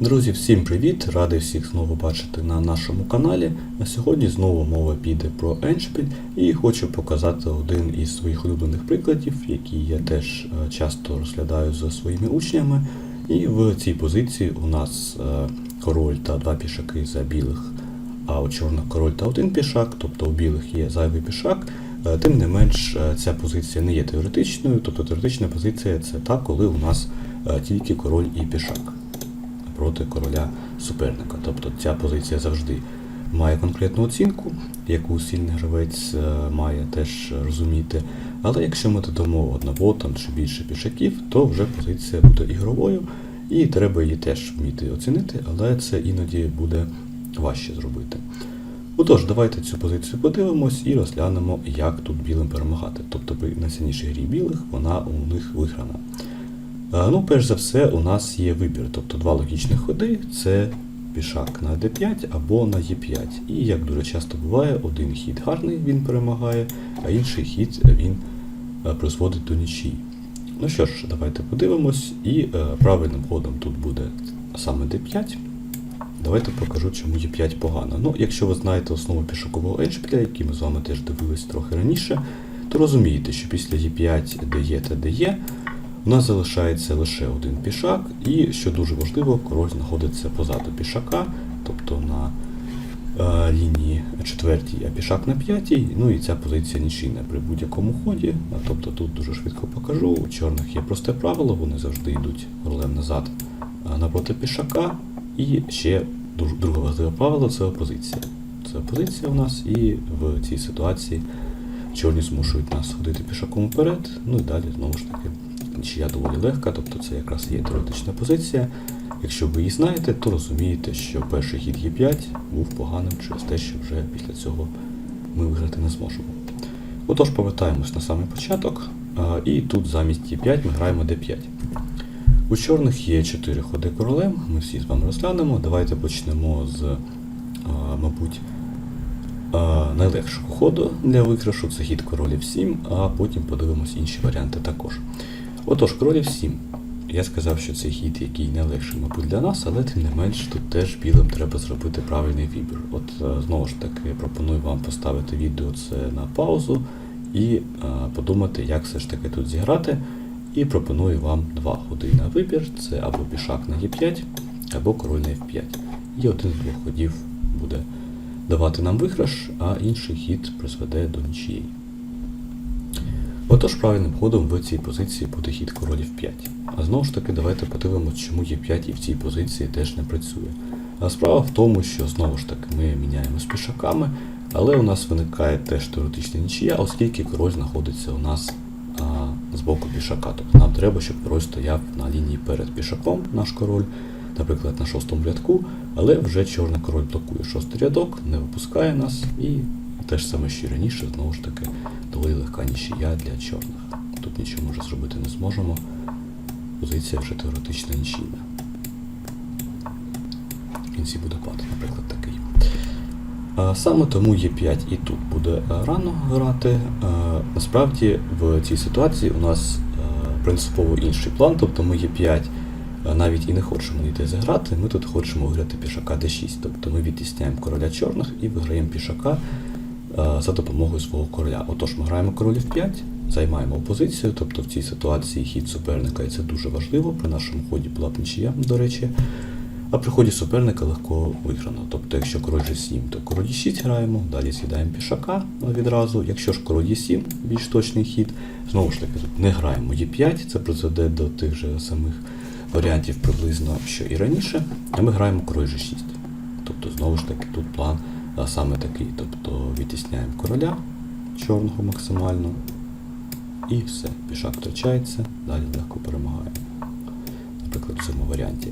Друзі, всім привіт! Радий всіх знову бачити на нашому каналі. На сьогодні знову мова піде про Еншпіль і хочу показати один із своїх улюблених прикладів, який я теж е, часто розглядаю за своїми учнями. І в цій позиції у нас е, король та два пішаки за білих, а у чорних король та один пішак, тобто у білих є зайвий пішак. Е, Тим не менш, ця позиція не є теоретичною, тобто теоретична позиція це та, коли у нас тільки король і пішак проти короля суперника. Тобто ця позиція завжди має конкретну оцінку, яку сильний гравець е, має теж розуміти. Але якщо ми додамо одного там чи більше пішаків, то вже позиція буде ігровою, і треба її теж вміти оцінити, але це іноді буде важче зробити. Отож, давайте цю позицію подивимось і розглянемо, як тут білим перемагати. Тобто при найсильнішій грі білих вона у них виграна. Ну, перш за все, у нас є вибір, тобто два логічні ходи це пішак на d5 або на e5. І як дуже часто буває, один хід гарний, він перемагає, а інший хід він е, призводить до нічії. Ну що ж, давайте подивимось, і е, правильним ходом тут буде саме d5. Давайте покажу, чому e5 погано. Ну, якщо ви знаєте основу пішакового еншпіля, який ми з вами теж дивились трохи раніше, то розумієте, що після e5 де є та де є, у нас залишається лише один пішак, і, що дуже важливо, король знаходиться позаду пішака, тобто на е, лінії четвертій, а пішак на п'ятій. Ну і ця позиція нічийна при будь-якому ході. Тобто тут дуже швидко покажу. У чорних є просте правило, вони завжди йдуть королем назад а, напроти пішака. І ще друге важливе правило це опозиція. Це опозиція у нас, і в цій ситуації чорні змушують нас ходити пішаком вперед. Ну і далі знову ж таки нічия доволі легка, тобто це якраз є теоретична позиція. Якщо ви її знаєте, то розумієте, що перший хід Е5 був поганим через те, що вже після цього ми виграти не зможемо. Отож, повертаємось на самий початок, і тут замість Е5 ми граємо d5. У чорних є 4 ходи королем, ми всі з вами розглянемо. Давайте почнемо з, мабуть, найлегшого ходу для виграшу це хід королів 7, а потім подивимось інші варіанти також. Отож, королів 7. Я сказав, що це хід, який найлегший, мабуть, для нас, але тим не менш тут теж білим треба зробити правильний вибір. От е, знову ж таки пропоную вам поставити відео це на паузу і е, подумати, як все ж таки тут зіграти. І пропоную вам два ходи на вибір: це або пішак на Е5, або король на F5. І один з двох ходів буде давати нам виграш, а інший хід призведе до нічиєї. Отож, правильним ходом в цій позиції буде хід королів 5. А знову ж таки, давайте подивимося, чому Е5 і в цій позиції теж не працює. А справа в тому, що знову ж таки ми міняємо з пішаками, але у нас виникає теж теоретична нічия, оскільки король знаходиться у нас а, з боку пішака. Тобто нам треба, щоб король стояв на лінії перед пішаком, наш король, наприклад, на шостому рядку, але вже чорний король блокує шостий рядок, не випускає нас і те ж саме, що і раніше, знову ж таки, доволі легка нічия для чорних. Тут нічого вже зробити не зможемо. Позиція вже теоретично нічийна. В кінці буде пад, наприклад, такий. Саме тому Е5 і тут буде е, рано грати. Е, Насправді в цій ситуації у нас е, принципово інший план, тобто ми Е5 е, навіть і не хочемо ніде заграти, ми тут хочемо виграти пішака d6. Тобто ми відтісняємо короля чорних і виграємо пішака за допомогою свого короля. Отож, ми граємо королів 5, займаємо позицію, тобто в цій ситуації хід суперника, і це дуже важливо. При нашому ході була б нічия, до речі. А при ході суперника легко виграно. Тобто, якщо король G7, то король Е6 граємо, далі з'їдаємо пішака відразу. Якщо ж король Е7, більш точний хід, знову ж таки не граємо Е5, це призведе до тих же самих варіантів приблизно, що і раніше, а ми граємо король G6. Тобто, знову ж таки, тут план а, саме такий. Тобто відтісняємо короля чорного максимально. І все, пішак втрачається, далі легко перемагаємо. Наприклад, в цьому варіанті.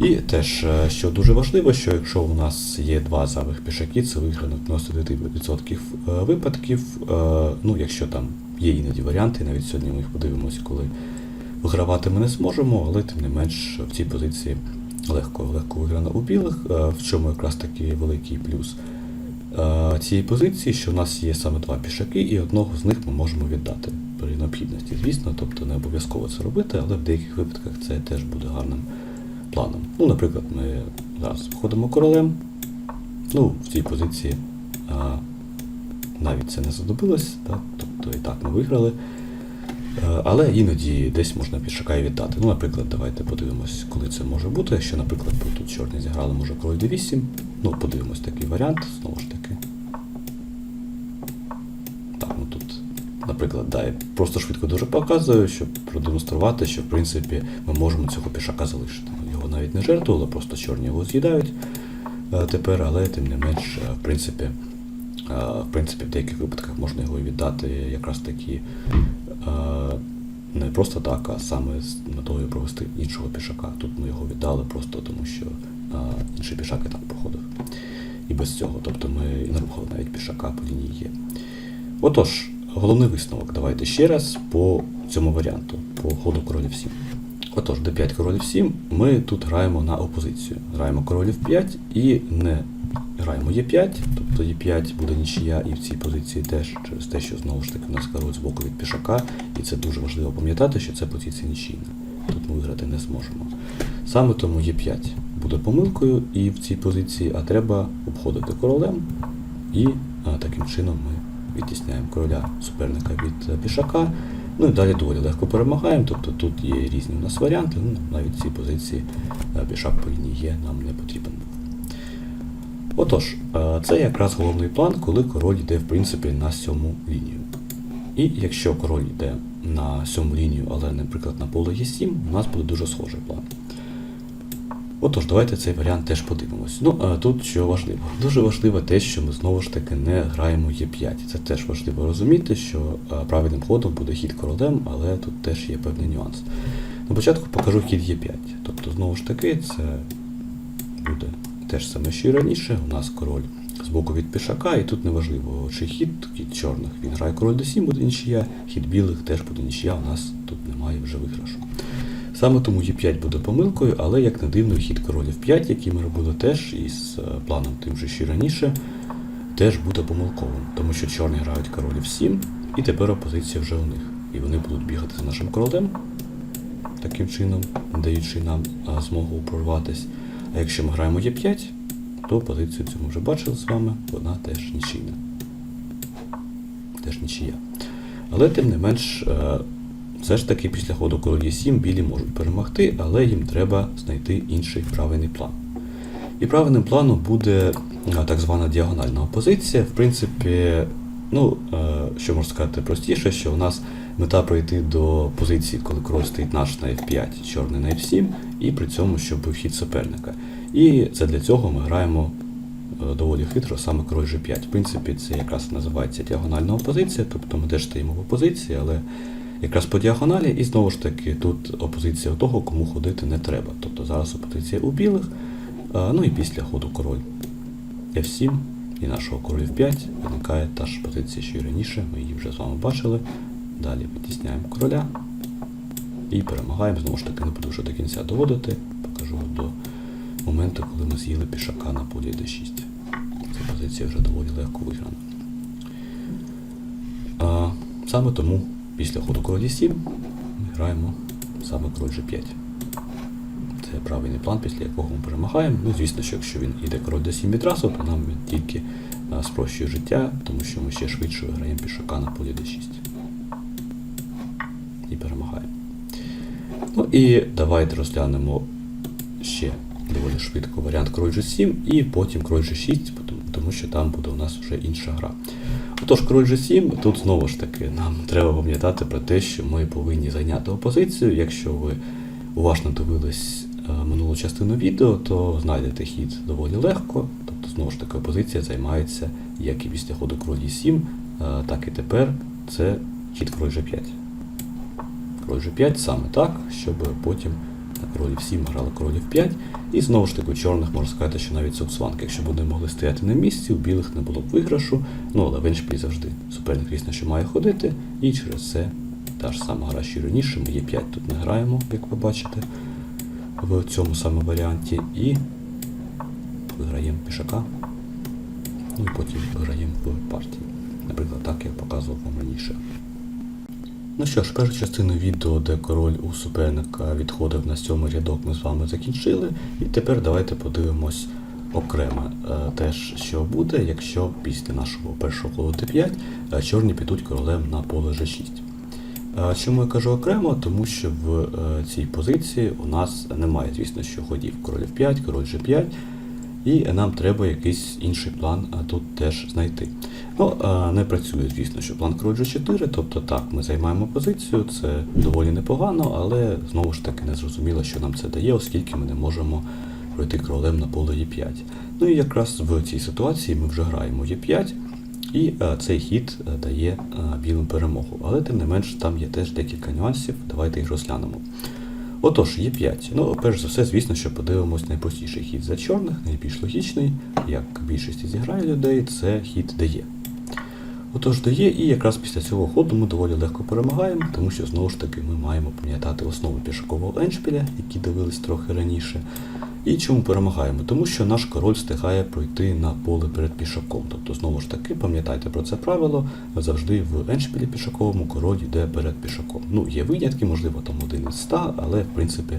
І теж, е, що дуже важливо, що якщо у нас є два зайвих пішаки, це виграно 99% е, випадків. Е, Ну, якщо там є іноді варіанти, навіть сьогодні ми їх подивимося, коли вигравати ми не зможемо, але тим не менш в цій позиції легко легко виграно у білих, в чому якраз такий великий плюс цієї позиції, що в нас є саме два пішаки, і одного з них ми можемо віддати при необхідності, звісно, тобто не обов'язково це робити, але в деяких випадках це теж буде гарним планом. Ну, наприклад, ми зараз входимо королем. Ну, в цій позиції а, навіть це не задобилось, так? тобто і так ми виграли. Е, Але іноді десь можна пішака і віддати. Ну, наприклад, давайте подивимось, коли це може бути. Якщо, наприклад, бо тут чорні зіграли, може король d8. Ну, подивимось такий варіант, знову ж таки. Так, ну тут, наприклад, да, я просто швидко дуже показую, щоб продемонструвати, що в принципі ми можемо цього пішака залишити. Його навіть не жертвували, просто чорні його з'їдають е, тепер, але тим не менш, е, в принципі, в принципі, в деяких випадках можна його віддати якраз таки не просто так, а саме з метою провести іншого пішака. Тут ми його віддали просто тому, що е, інший пішак і так проходив. І без цього. Тобто ми не рухали навіть пішака по лінії Є. Отож, головний висновок. Давайте ще раз по цьому варіанту, по ходу королів 7. Отож, d5 королів 7, ми тут граємо на опозицію. Граємо королів 5 і не граємо Е5, тобто Е5 буде нічия і в цій позиції теж через те, що знову ж таки у нас король з боку від пішака, і це дуже важливо пам'ятати, що це позиція нічийна. Тут ми виграти не зможемо. Саме тому Е5 буде помилкою і в цій позиції, а треба обходити королем, і а, таким чином ми відтісняємо короля суперника від е, пішака. Ну і далі доволі легко перемагаємо. Тобто тут є різні у нас варіанти. Ну, навіть в цій позиції е, пішак по лінії є, нам не потрібен. Отож, е, це якраз головний план, коли король йде в принципі на сьому лінію. І якщо король йде на сьому лінію, але, наприклад, на поле Е7, у нас буде дуже схожий план. Отож, давайте цей варіант теж подивимось. Ну, а тут що важливо? Дуже важливо те, що ми знову ж таки не граємо Е5. Це теж важливо розуміти, що правильним ходом буде хід королем, але тут теж є певний нюанс. На початку покажу хід Е5. Тобто, знову ж таки, це буде те ж саме, що і раніше. У нас король з боку від пішака, і тут неважливо, чи хід, хід чорних він грає король d7 буде нічия, хід білих теж буде нічия, у нас тут немає вже виграшу. Саме тому Е5 буде помилкою, але як не дивно, хід королів 5, який ми робили теж із е, планом тим же, й раніше, теж буде помилковим, тому що чорні грають королів 7, і тепер опозиція вже у них. І вони будуть бігати за нашим королем, таким чином, даючи нам змогу прорватися. А якщо ми граємо Е5, то позицію цю ми вже бачили з вами, вона теж нічийна. Теж нічия. Але тим не менш, е, все ж таки після ходу королі 7 білі можуть перемогти, але їм треба знайти інший правильний план. І правильним планом буде е, так звана діагональна опозиція. В принципі, ну, е, що можна сказати простіше, що у нас мета пройти до позиції, коли король стоїть наш на F5, чорний на F7, і при цьому, щоб був хід суперника. І це для цього ми граємо е, доволі хитро, саме король G5. В принципі, це якраз називається діагональна опозиція, тобто ми теж стоїмо в опозиції, але якраз по діагоналі, і знову ж таки, тут опозиція того, кому ходити не треба. Тобто зараз опозиція у білих, ну і після ходу король F7 і нашого король F5 виникає та ж позиція, що і раніше, ми її вже з вами бачили. Далі витісняємо короля і перемагаємо. Знову ж таки, не буду вже до кінця доводити. Покажу до моменту, коли ми з'їли пішака на полі d6. Ця позиція вже доволі легко виграна. А, саме тому після ходу королі 7 ми граємо саме король G5. Це правильний план, після якого ми перемагаємо. Ну, звісно, що якщо він іде король d7 відразу, то нам він тільки спрощує життя, тому що ми ще швидше виграємо пішака на полі d6. І перемагаємо. Ну і давайте розглянемо ще доволі швидко варіант король G7 і потім король G6, тому- що там буде у нас вже інша гра. Отож, король G7, тут знову ж таки нам треба пам'ятати про те, що ми повинні зайняти опозицію. Якщо ви уважно дивились е, минулу частину відео, то знайдете хід доволі легко. Тобто, знову ж таки, опозиція займається як і після ходу король Е7, е, так і тепер це хід король G5. Король G5 саме так, щоб потім на королів 7 грали королів 5. І знову ж таки у чорних можна сказати, що навіть цуцванки, якщо б вони могли стояти на місці, у білих не було б виграшу. Ну але в еншпілі завжди суперник, звісно, що має ходити, і через це та ж сама гра, що раніше. Ми Е5 тут не граємо, як ви бачите, в цьому саме варіанті. І виграємо пішака. Ну і потім виграємо в партії. Наприклад, так як показував вам раніше. Ну що ж, першу частину відео, де король у суперника відходив на сьомий рядок, ми з вами закінчили. І тепер давайте подивимось окремо е, теж, що буде, якщо після нашого першого ходу Т5 е, чорні підуть королем на поле G6. Е, Чому я кажу окремо? Тому що в цій позиції у нас немає, звісно, що ходів король F5, король G5, і нам треба якийсь інший план тут теж знайти. Ну, не працює, звісно, що план король G4, тобто так, ми займаємо позицію, це доволі непогано, але знову ж таки не зрозуміло, що нам це дає, оскільки ми не можемо пройти королем на поле Е5. Ну і якраз в цій ситуації ми вже граємо Е5, і цей хід е, дає білим перемогу. Але тим не менш там є теж декілька нюансів, давайте їх розглянемо. Отож, є 5. Ну, перш за все, звісно, що подивимось найпростіший хід за чорних, найбільш логічний, як більшість зіграє людей, це хід дає. Отож, дає, і якраз після цього ходу ми доволі легко перемагаємо, тому що знову ж таки ми маємо пам'ятати основи пішакового еншпіля, які дивились трохи раніше. І чому перемагаємо? Тому що наш король встигає пройти на поле перед пішаком. Тобто, знову ж таки, пам'ятайте про це правило, завжди в еншпілі пішаковому король йде перед пішаком. Ну, є винятки, можливо, там один із ста, але в принципі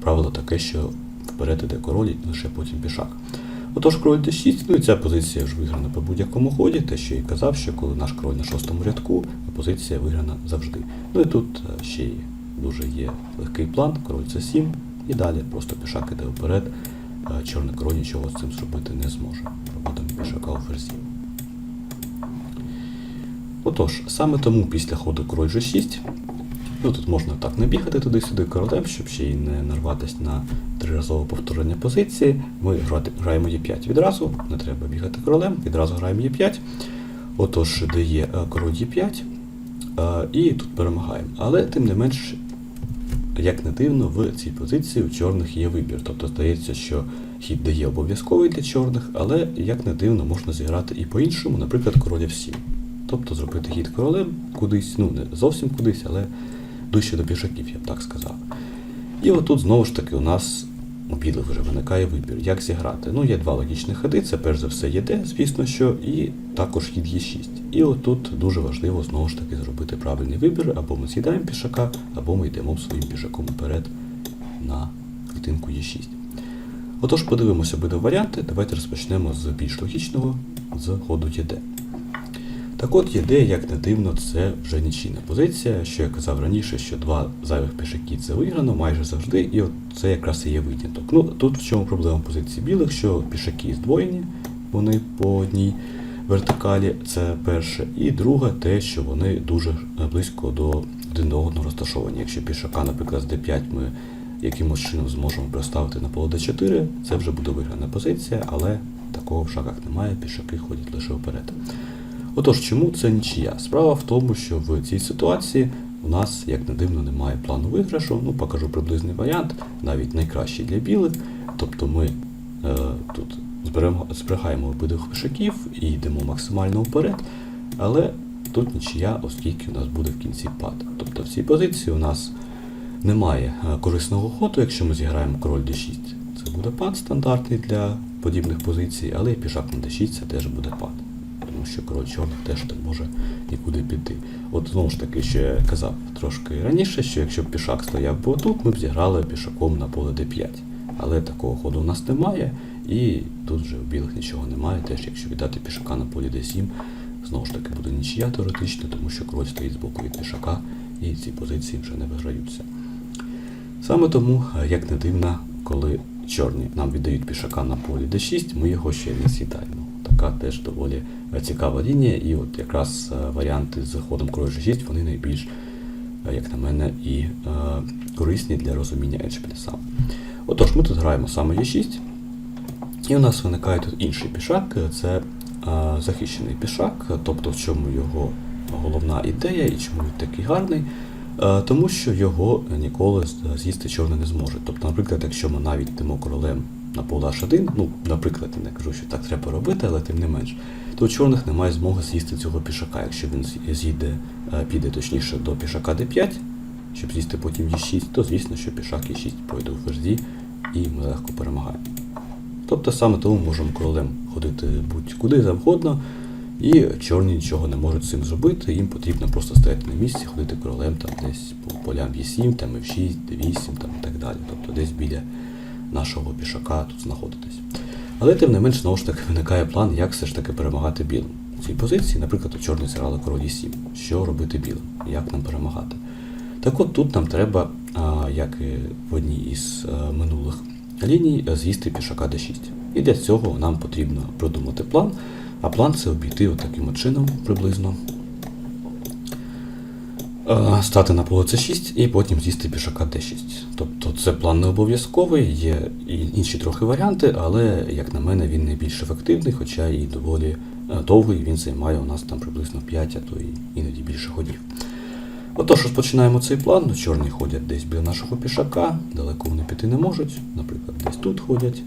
правило таке, що вперед іде король і лише потім пішак. Отож, король d6, ну і ця позиція ж виграна по будь-якому ході, те, що я і казав, що коли наш король на шостому рядку, позиція виграна завжди. Ну і тут е, ще дуже є легкий план, король c7, і далі просто пішак іде вперед, е, чорний король нічого з цим зробити не зможе. Проводимо пішака у ферзі. Отож, саме тому після ходу король g6, ну тут можна так не бігати туди-сюди королем, щоб ще й не нарватися на триразове повторення позиції. Ми граємо Е5 відразу, не треба бігати королем, відразу граємо Е5. Отож, дає е, король Е5, е, і тут перемагаємо. Але тим не менш, як не дивно, в цій позиції у чорних є вибір. Тобто здається, що хід дає обов'язковий для чорних, але як не дивно, можна зіграти і по-іншому, наприклад, король F7. Тобто зробити хід королем кудись, ну не зовсім кудись, але ближче до пішаків, я б так сказав. І отут знову ж таки у нас у білих вже виникає вибір, як зіграти. Ну, є два логічні ходи, це перш за все єде, звісно, що, і також хід Е6. І отут дуже важливо знову ж таки зробити правильний вибір, або ми з'їдаємо пішака, або ми йдемо своїм пішаком вперед на клітинку Е6. Отож, подивимося обидва варіанти. Давайте розпочнемо з більш логічного, з ходу ЄД. Так от ЄД, як не дивно, це вже нічийна позиція, що я казав раніше, що два зайвих пішаки це виграно майже завжди, і от це якраз і є виняток. Ну тут в чому проблема позиції білих, що пішаки здвоєні, вони по одній вертикалі, це перше. І друге, те, що вони дуже близько до один до одного розташовані. Якщо пішака, наприклад, з d5 ми якимось чином зможемо переставити на поле d4, це вже буде виграна позиція, але такого в шагах немає, пішаки ходять лише вперед. Отож, чому це нічия? Справа в тому, що в цій ситуації у нас, як не дивно, немає плану виграшу. Ну, покажу приблизний варіант, навіть найкращий для білих. Тобто ми е, тут зберігаємо обидвих пішаків і йдемо максимально вперед, але тут нічия, оскільки у нас буде в кінці пад. Тобто в цій позиції у нас немає е, корисного ходу, якщо ми зіграємо король d6. Це буде пад стандартний для подібних позицій, але і пішак на d6 це теж буде пад що король чорних теж не може нікуди піти. От знову ж таки, що я казав трошки раніше, що якщо б пішак стояв би отут, ми б зіграли пішаком на поле d5. Але такого ходу у нас немає, і тут вже у білих нічого немає. Теж якщо віддати пішака на полі d7, знову ж таки буде нічия теоретично, тому що король стоїть з боку від пішака, і ці позиції вже не виграються. Саме тому, як не дивно, коли чорні нам віддають пішака на полі d6, ми його ще не сідаємо. Така теж доволі цікава лінія, і от якраз е, варіанти з ходом король G6, вони найбільш, е, як на мене, і е, корисні для розуміння еншпіля сам. Отож, ми тут граємо саме Е6, і у нас виникає тут інший пішак, це е, захищений пішак, тобто в чому його головна ідея і чому він такий гарний. Е, Тому що його ніколи з'їсти чорний не зможе. Тобто, наприклад, якщо ми навіть йдемо королем на поле H1, ну, наприклад, я не кажу, що так треба робити, але тим не менш, то у чорних немає змоги з'їсти цього пішака. Якщо він з'їде, е, піде точніше до пішака d5, щоб з'їсти потім e6, то звісно, що пішак e6 пройде у ферзі і ми легко перемагаємо. Тобто саме тому можемо королем ходити будь-куди завгодно, І чорні нічого не можуть з цим зробити, їм потрібно просто стояти на місці, ходити королем там десь по полям Е7, там F6, D8 там і так далі. Тобто десь біля нашого пішака тут знаходитись. Але тим не менш, знову ж таки, виникає план, як все ж таки перемагати білим. У цій позиції, наприклад, чорний зіграли король Е7. Що робити білим? Як нам перемагати? Так от тут нам треба, як і в одній із е, минулих ліній, е, з'їсти пішака d6. І для цього нам потрібно продумати план, а план це обійти отаким от чином приблизно. Е, Стати на поле c6 і потім з'їсти пішака d6. Тобто це план не обов'язковий, є і інші трохи варіанти, але, як на мене, він найбільш ефективний, хоча і доволі е, довгий, він займає у нас там приблизно 5, а то і іноді більше ходів. Отож, розпочинаємо цей план. Чорні ходять десь біля нашого пішака, далеко вони піти не можуть. Наприклад, десь тут ходять.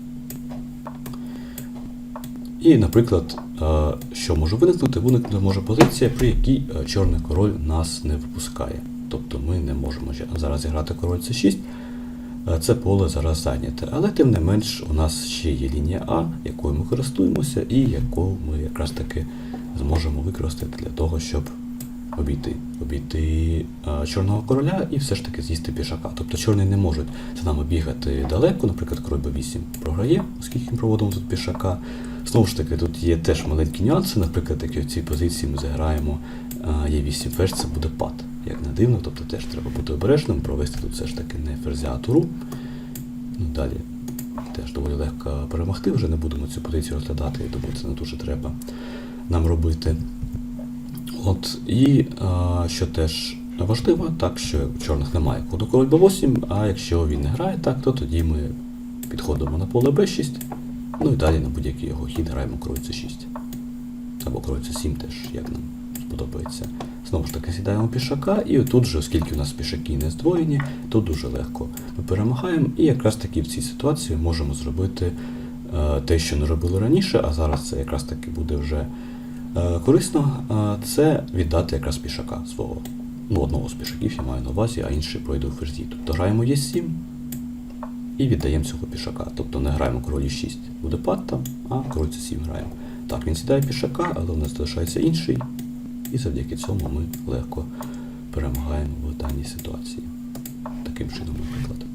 І, наприклад, е, що може виникнути? Виникнути може позиція, при якій е, чорний король нас не випускає. Тобто ми не можемо зараз зіграти король c6. Е, Це поле зараз зайняте. Але тим не менш у нас ще є лінія А, якою ми користуємося, і яку ми якраз таки зможемо використати для того, щоб обійти, обійти чорного короля і все ж таки з'їсти пішака. Тобто чорний не можуть за нами бігати далеко, наприклад, король b8 програє, оскільки ми проводимо тут пішака. Знову ж таки, тут є теж маленькі нюанси, наприклад, як в цій позиції ми заграємо е, є 8 ферзь, це буде пад. Як не дивно, тобто теж треба бути обережним, провести тут все ж таки не ферзя, а туру. Ну, далі теж доволі легко перемогти, вже не будемо цю позицію розглядати, я думаю, це не дуже треба нам робити. От, і а, що теж важливо, так що у чорних немає коду король b8, а якщо він не грає так, то тоді ми підходимо на поле b6, ну і далі на будь-який його хід граємо король c6. Або король c7 теж, як нам сподобається. Знову ж таки сідаємо пішака, і тут же, оскільки у нас пішаки не здвоєні, тут дуже легко ми перемагаємо, і якраз таки в цій ситуації можемо зробити е, те, що не робили раніше, а зараз це якраз таки буде вже е, корисно, е, це віддати якраз пішака свого. Ну, одного з пішаків я маю на увазі, а інший пройде у ферзі. Тобто граємо Е7 і віддаємо цього пішака. Тобто не граємо король 6, буде пад там, а король c7 граємо. Так, він сідає пішака, але у нас залишається інший. І завдяки цьому ми легко перемагаємо в даній ситуації. Таким чином, наприклад.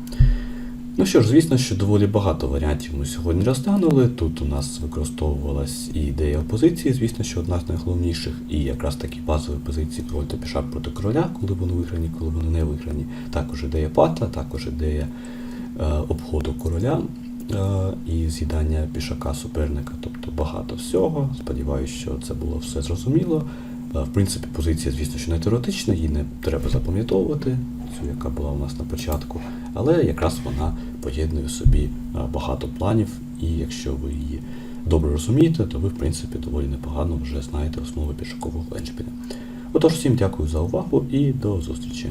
Ну що ж, звісно, що доволі багато варіантів ми сьогодні розглянули. Тут у нас використовувалась і ідея опозиції, звісно, що одна з найголовніших, і якраз такі базові позиції король та пішак проти короля, коли вони виграні, коли вони не виграні. Також ідея пата, також ідея обходу короля е, і з'їдання пішака суперника. Тобто багато всього. Сподіваюся, що це було все зрозуміло. Е, В принципі, позиція, звісно, що не теоретична, її не треба запам'ятовувати, цю, яка була у нас на початку, але якраз вона поєднує в собі е, багато планів, і якщо ви її добре розумієте, то ви, в принципі, доволі непогано вже знаєте основи пішакового еншпіля. Отож, всім дякую за увагу і до зустрічі.